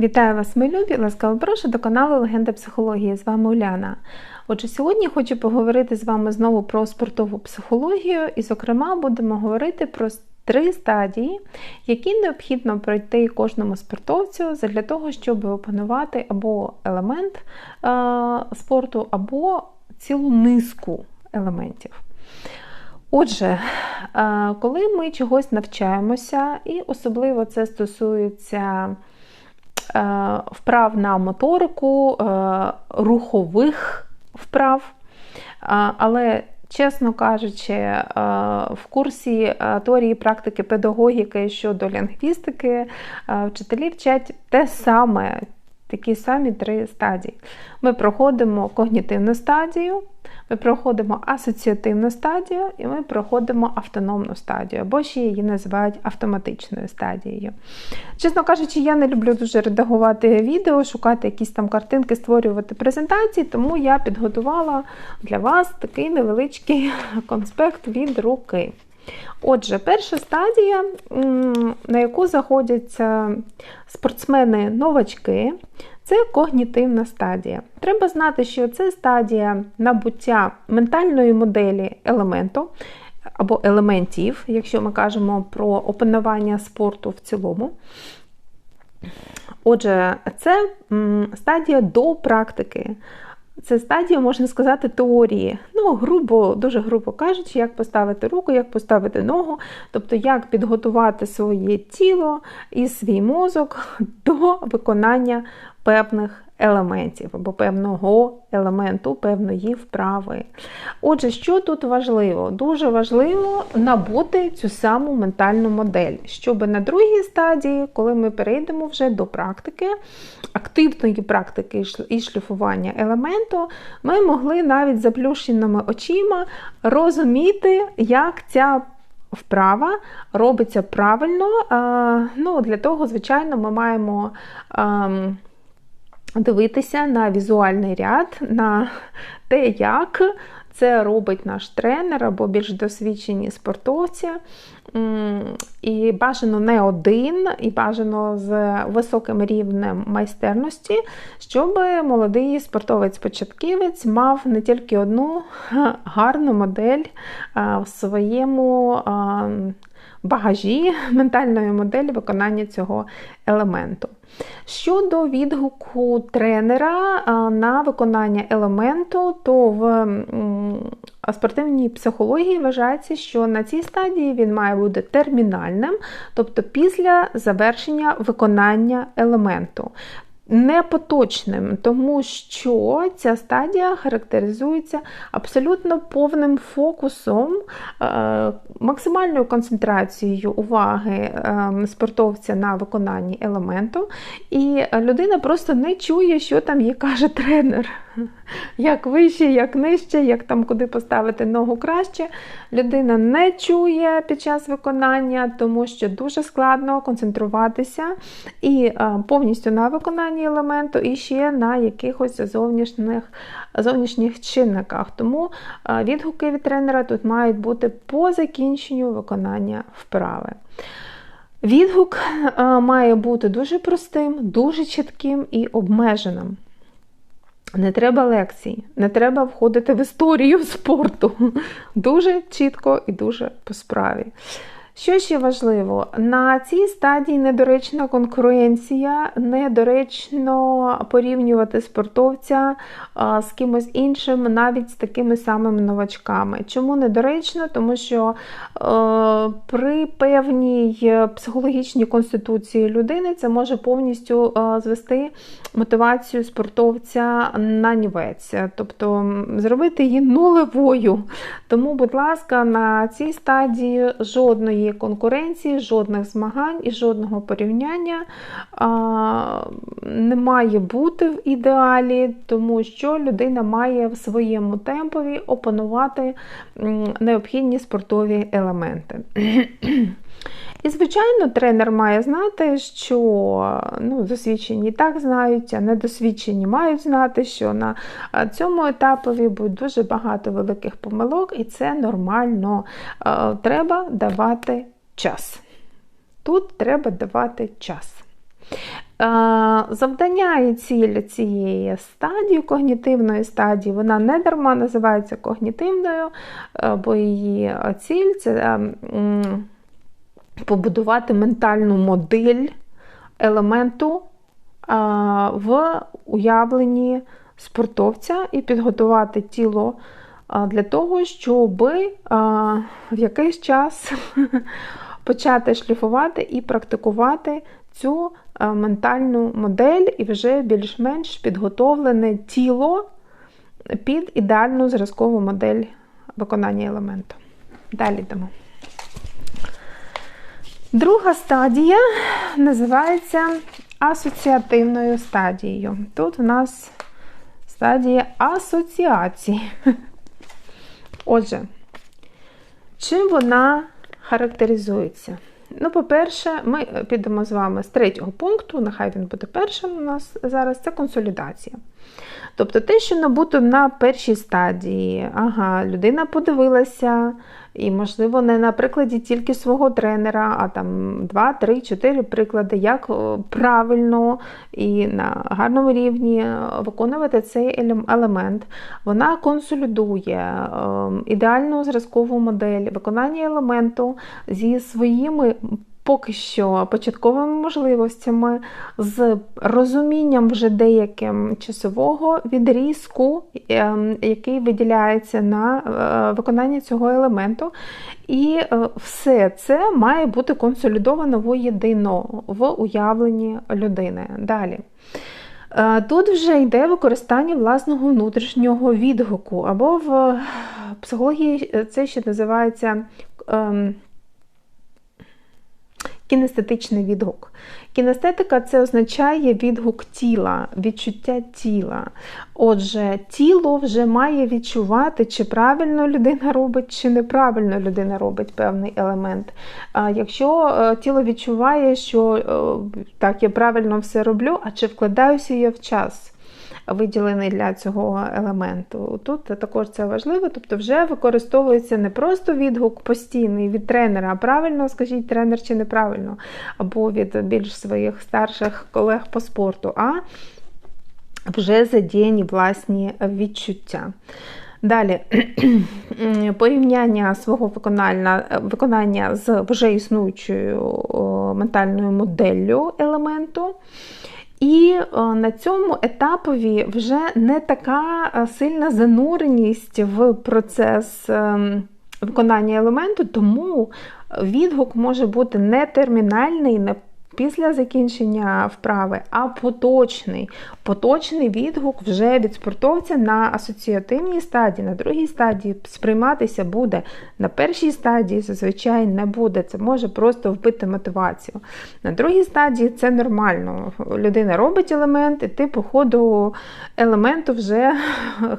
Вітаю вас, мої любі! Ласкаво прошу до каналу Легенда психології. З вами Уляна. Отже, сьогодні хочу поговорити з вами знову про спортову психологію, і, зокрема, будемо говорити про три стадії, які необхідно пройти кожному спортовцю для того, щоб опанувати або елемент е спорту, або цілу низку елементів. Отже, е, коли ми чогось навчаємося, і особливо це стосується вправ на моторику, е, рухових вправ. Е, але, чесно кажучи, в курсі теорії практики педагогіки щодо лінгвістики вчителі вчать те саме, такі самі три стадії. Ми проходимо когнітивну стадію, ми проходимо асоціативну стадію і ми проходимо автономну стадію, або ще її називають автоматичною стадією. Чесно кажучи, я не люблю дуже редагувати відео, шукати якісь там картинки, створювати презентації, тому я підготувала для вас такий невеличкий конспект від руки. Отже, перша стадія, на яку заходяться спортсмени-новачки, це когнітивна стадія. Треба знати, що це стадія набуття ментальної моделі елементу або елементів, якщо ми кажемо про опанування спорту в цілому. Отже, це стадія до практики. Це стадія, можна сказати, теорії. Ну, грубо, дуже грубо кажучи, як поставити руку, як поставити ногу, тобто як підготувати своє тіло і свій мозок до виконання певних елементів або певного елементу, певної вправи. Отже, що тут важливо? Дуже важливо набути цю саму ментальну модель, щоб на другій стадії, коли ми перейдемо вже до практики, активної практики і шліфування елементу, ми могли навіть заплющеними очима розуміти, як ця Вправа робиться правильно. Ну, Для того, звичайно, ми маємо ем, дивитися на візуальний ряд, на те, як це робить наш тренер або більш досвідчені спортовці. І бажано не один, і бажано з високим рівнем майстерності, щоб молодий спортовець-початківець мав не тільки одну гарну модель в своєму багажі ментальної моделі виконання цього елементу. Щодо відгуку тренера на виконання елементу, то в спортивній психології вважається, що на цій стадії він має бути термінальним, тобто після завершення виконання елементу непоточним, тому що ця стадія характеризується абсолютно повним фокусом, е, максимальною концентрацією уваги е, спортовця на виконанні елементу, і людина просто не чує, що там їй каже тренер. Як вище, як нижче, як там куди поставити ногу краще. Людина не чує під час виконання, тому що дуже складно концентруватися і е, повністю на виконанні елементу, і ще на якихось зовнішніх зовнішніх чинниках. Тому е, відгуки від тренера тут мають бути по закінченню виконання вправи. Відгук е, має бути дуже простим, дуже чітким і обмеженим. Не треба лекцій, не треба входити в історію спорту. Дуже чітко і дуже по справі. Що ще важливо, на цій стадії недоречна конкуренція, недоречно порівнювати спортовця з кимось іншим, навіть з такими самими новачками. Чому недоречно? Тому що е, при певній психологічній конституції людини це може повністю е, звести мотивацію спортовця на нівець, тобто зробити її нулевою. Тому, будь ласка, на цій стадії жодної жодної конкуренції, жодних змагань і жодного порівняння не має бути в ідеалі, тому що людина має в своєму темпові опанувати необхідні спортові елементи. І, звичайно, тренер має знати, що ну, досвідчені так знають, а недосвідчені мають знати, що на цьому етапові буде дуже багато великих помилок, і це нормально. Треба давати час. Тут треба давати час. Завдання і ціль цієї стадії, когнітивної стадії, вона не дарма називається когнітивною, бо її ціль це побудувати ментальну модель елементу в уявленні спортовця і підготувати тіло для того, щоб в якийсь час почати шліфувати і практикувати цю ментальну модель і вже більш-менш підготовлене тіло під ідеальну зразкову модель виконання елементу. Далі йдемо. Друга стадія називається асоціативною стадією. Тут у нас стадія асоціації. Отже, чим вона характеризується? Ну, по-перше, ми підемо з вами з третього пункту, нехай він буде першим у нас зараз, це консолідація. Тобто те, що набуто на першій стадії, ага, людина подивилася, і, можливо, не на прикладі тільки свого тренера, а там 2, 3, 4 приклади, як правильно і на гарному рівні виконувати цей елемент. Вона консолідує ем, ідеальну зразкову модель виконання елементу зі своїми поки що початковими можливостями, з розумінням вже деяким часового відрізку, ем, який виділяється на е, виконання цього елементу. І е, все це має бути консолідовано воєдино в уявленні людини. Далі. Е, тут вже йде використання власного внутрішнього відгуку, або в психології це ще називається ем, кінестетичний відгук. Кінестетика це означає відгук тіла, відчуття тіла. Отже, тіло вже має відчувати, чи правильно людина робить, чи неправильно людина робить певний елемент. Якщо е, тіло відчуває, що е, так, я правильно все роблю, а чи вкладаюся я в час? Виділений для цього елементу. Тут також це важливо, тобто вже використовується не просто відгук постійний від тренера, а правильно, скажіть, тренер чи неправильно, або від більш своїх старших колег по спорту, а вже задіяні власні відчуття. Далі порівняння свого виконання виконання з вже існуючою ментальною моделлю елементу. І е, на цьому етапові вже не така е, сильна зануреність в процес ем, виконання елементу, тому відгук може бути не термінальний, не після закінчення вправи, а поточний. Поточний відгук вже від спортовця на асоціативній стадії, на другій стадії сприйматися буде. На першій стадії зазвичай не буде. Це може просто вбити мотивацію. На другій стадії це нормально. Людина робить елемент, і ти, по ходу елементу вже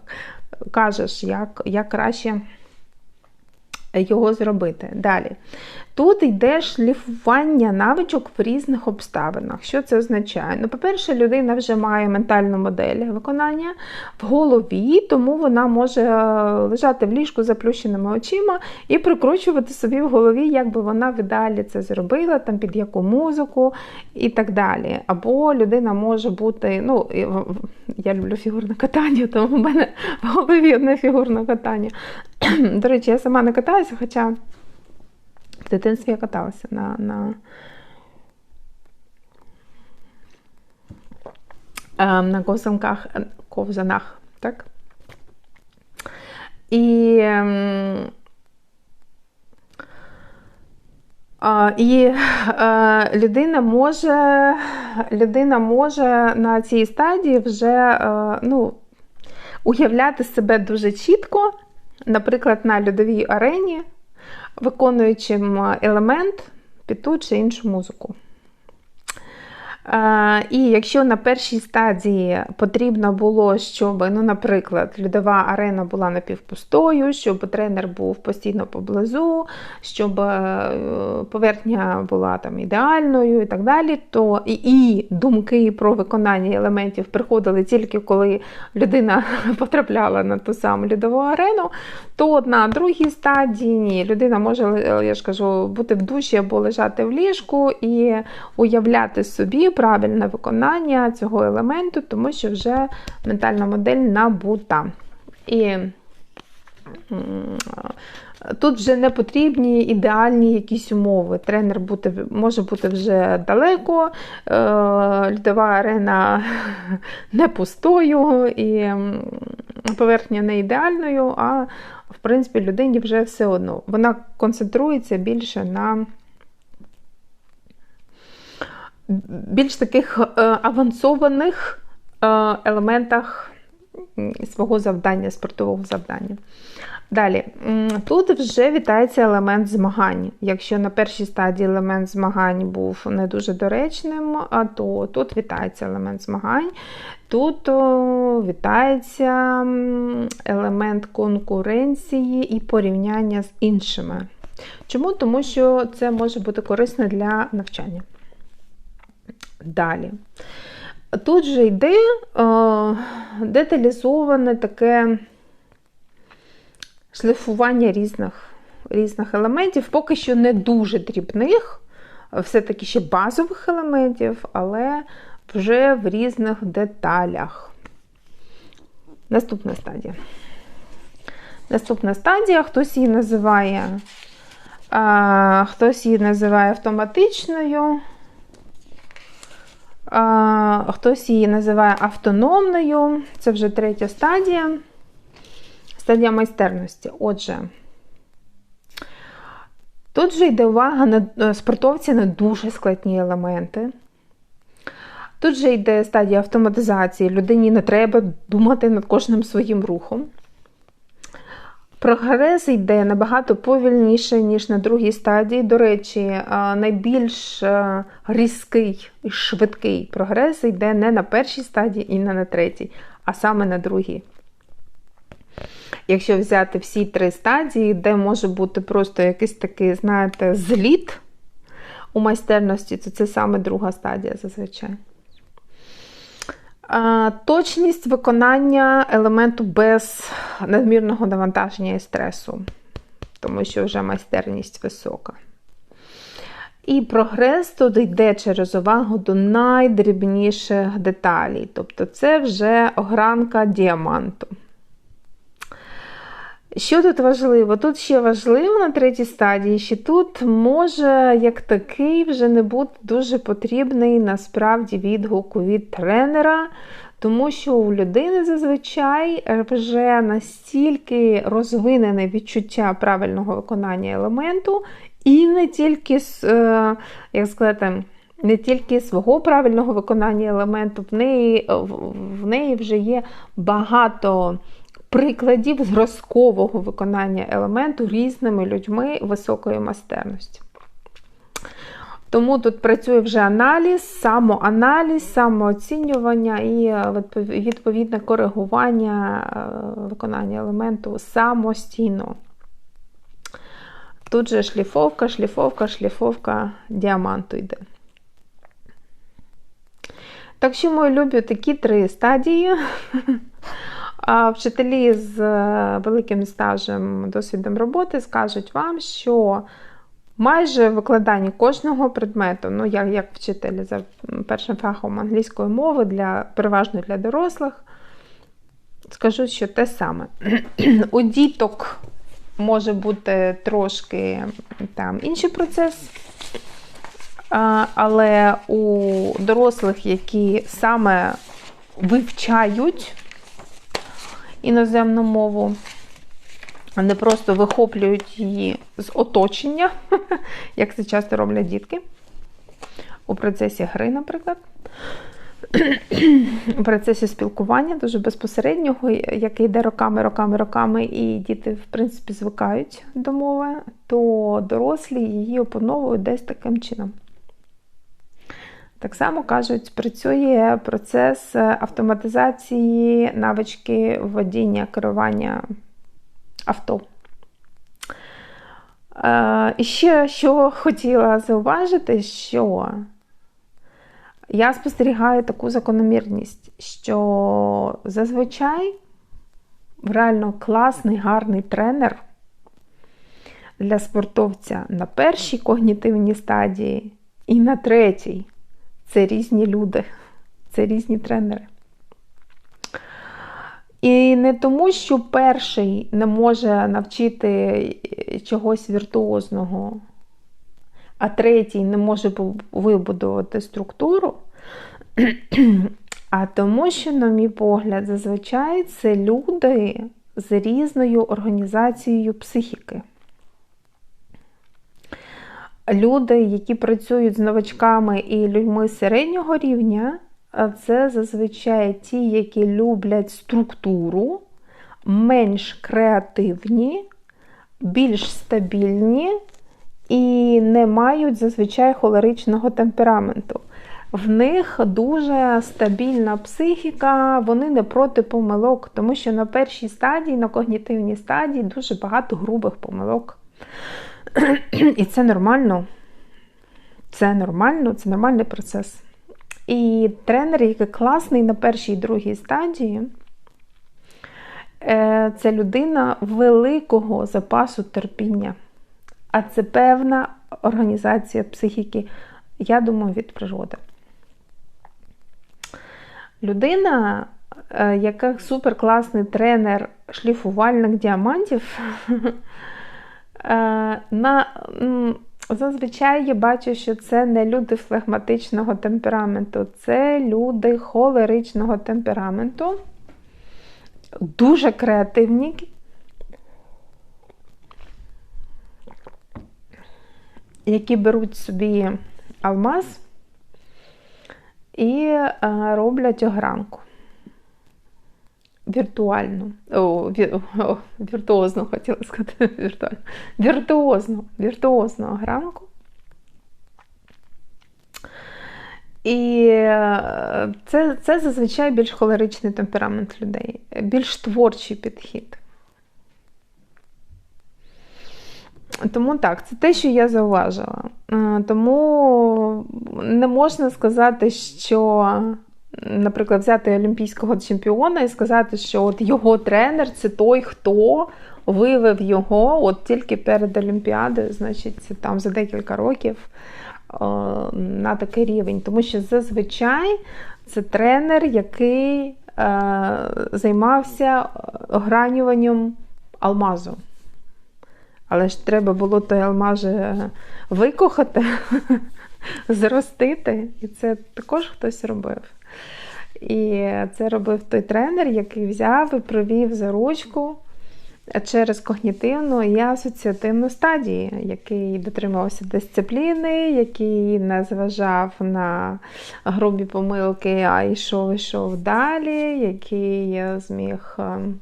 кажеш, як, як краще. Його зробити. Далі. Тут йде шліфування навичок в різних обставинах. Що це означає? Ну, По-перше, людина вже має ментальну модель виконання в голові, тому вона може е, лежати в ліжку заплющеними очима і прикручувати собі в голові, як би вона в ідеалі це зробила, там під яку музику і так далі. Або людина може бути, ну, я люблю фігурне катання, тому в мене в голові одне фігурне катання. До речі, я сама не катаюся, хоча. В дитинстві я каталася на на, ем, на ковзанках, ковзанах, так? І ем, і е, людина може людина може на цій стадії вже е, ну, уявляти себе дуже чітко, наприклад, на льодовій арені виконуючим елемент під ту чи іншу музику. І якщо на першій стадії потрібно було, щоб, ну, наприклад, льодова арена була напівпустою, щоб тренер був постійно поблизу, щоб е, поверхня була там ідеальною і так далі, то і, і думки про виконання елементів приходили тільки коли людина потрапляла на ту саму льодову арену, то на другій стадії людина може, я ж кажу, бути в душі або лежати в ліжку і уявляти собі правильне виконання цього елементу, тому що вже ментальна модель набута. І Тут вже не потрібні ідеальні якісь умови. Тренер бути, може бути вже далеко, е, льодова арена не пустою і поверхня не ідеальною, а в принципі людині вже все одно. Вона концентрується більше на більш таких е, авансованих е, елементах свого завдання, спортового завдання. Далі, тут вже вітається елемент змагань. Якщо на першій стадії елемент змагань був не дуже доречним, то тут вітається елемент змагань. Тут вітається елемент конкуренції і порівняння з іншими. Чому? Тому що це може бути корисно для навчання. Далі. Тут же йде о, деталізоване таке шліфування різних різних елементів, поки що не дуже дрібних, все-таки ще базових елементів, але вже в різних деталях. Наступна стадія. Наступна стадія, хтось її називає, а, хтось її називає автоматичною, хтось її називає автономною. Це вже третя стадія. Стадія майстерності. Отже, тут же йде увага на е, спортовці на дуже складні елементи. Тут же йде стадія автоматизації. Людині не треба думати над кожним своїм рухом. Прогрес йде набагато повільніше, ніж на другій стадії. До речі, найбільш різкий і швидкий прогрес йде не на першій стадії і не на третій, а саме на другій. Якщо взяти всі три стадії, де може бути просто якийсь такий, знаєте, зліт у майстерності, то це саме друга стадія зазвичай. Точність виконання елементу без надмірного навантаження і стресу, тому що вже майстерність висока. І прогрес тут йде через увагу до найдрібніших деталей. Тобто це вже огранка діаманту. Що тут важливо? Тут ще важливо на третій стадії, що тут може, як такий, вже не бути дуже потрібний насправді відгуку від тренера, тому що у людини зазвичай вже настільки розвинене відчуття правильного виконання елементу, і не тільки, е, як сказати, не тільки свого правильного виконання елементу, в неї, в неї вже є багато прикладів зразкового виконання елементу різними людьми високої майстерності. Тому тут працює вже аналіз, самоаналіз, самооцінювання і е, відповідне коригування е, виконання елементу самостійно. Тут же шліфовка, шліфовка, шліфовка діаманту йде. Так що, мої любі, такі три стадії. А вчителі з е, великим стажем досвідом роботи скажуть вам, що майже в викладанні кожного предмету, ну я як вчитель за першим фахом англійської мови, для, переважно для дорослих, скажу, що те саме. У діток може бути трошки там інший процес. Але у дорослих, які саме вивчають іноземну мову, не просто вихоплюють її з оточення, як це часто роблять дітки. У процесі гри, наприклад. У процесі спілкування дуже безпосереднього, який йде роками, роками, роками, і діти, в принципі, звикають до мови, то дорослі її опановують десь таким чином. Так само кажуть, працює процес автоматизації навички водіння керування авто. Е, і ще що хотіла зауважити, що я спостерігаю таку закономірність, що зазвичай реально класний, гарний тренер для спортовця на першій когнітивній стадії і на третій це різні люди, це різні тренери. І не тому, що перший не може навчити чогось віртуозного, а третій не може вибудувати структуру, а тому, що, на мій погляд, зазвичай це люди з різною організацією психіки. Люди, які працюють з новачками і людьми середнього рівня, це зазвичай ті, які люблять структуру, менш креативні, більш стабільні і не мають зазвичай холеричного темпераменту. В них дуже стабільна психіка, вони не проти помилок, тому що на першій стадії, на когнітивній стадії, дуже багато грубих помилок. І це нормально. Це нормально, це нормальний процес. І тренер, який класний на першій і другій стадії, е, це людина великого запасу терпіння. А це певна організація психіки, я думаю, від природи. Людина, е, яка суперкласний тренер шліфувальних діамантів, на Зазвичай я бачу, що це не люди флегматичного темпераменту, це люди холеричного темпераменту, дуже креативні. Які беруть собі алмаз і е, роблять огранку. Віртуальну, о, вір, о, віртуозну хотіла сказати, віртуальну, віртуозну, віртуозну огранку. І е, це це зазвичай більш холеричний темперамент людей, більш творчий підхід. Тому так, це те, що я зауважила. Е, тому не можна сказати, що, наприклад, взяти олімпійського чемпіона і сказати, що от його тренер це той, хто вивев його от тільки перед Олімпіадою, значить, там за декілька років е, на такий рівень. Тому що зазвичай це тренер, який е, займався огранюванням алмазу. Але ж треба було той алмаз викохати, зростити. І це також хтось робив. І це робив той тренер, який взяв і провів за ручку через когнітивну і асоціативну стадії, який дотримувався дисципліни, який не зважав на грубі помилки, а йшов, йшов далі, який зміг. Ем,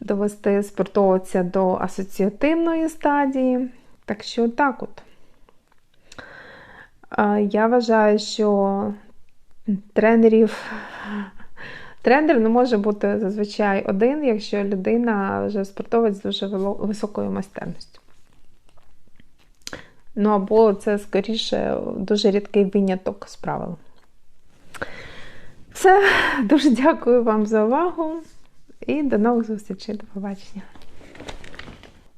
довести спортовця до асоціативної стадії. Так що так от. Я вважаю, що тренерів. Тренер не може бути зазвичай один, якщо людина вже спортовець з дуже високою майстерністю. Ну, або це, скоріше, дуже рідкий виняток з правил. Все, дуже дякую вам за увагу. І до нових зустрічей. До побачення.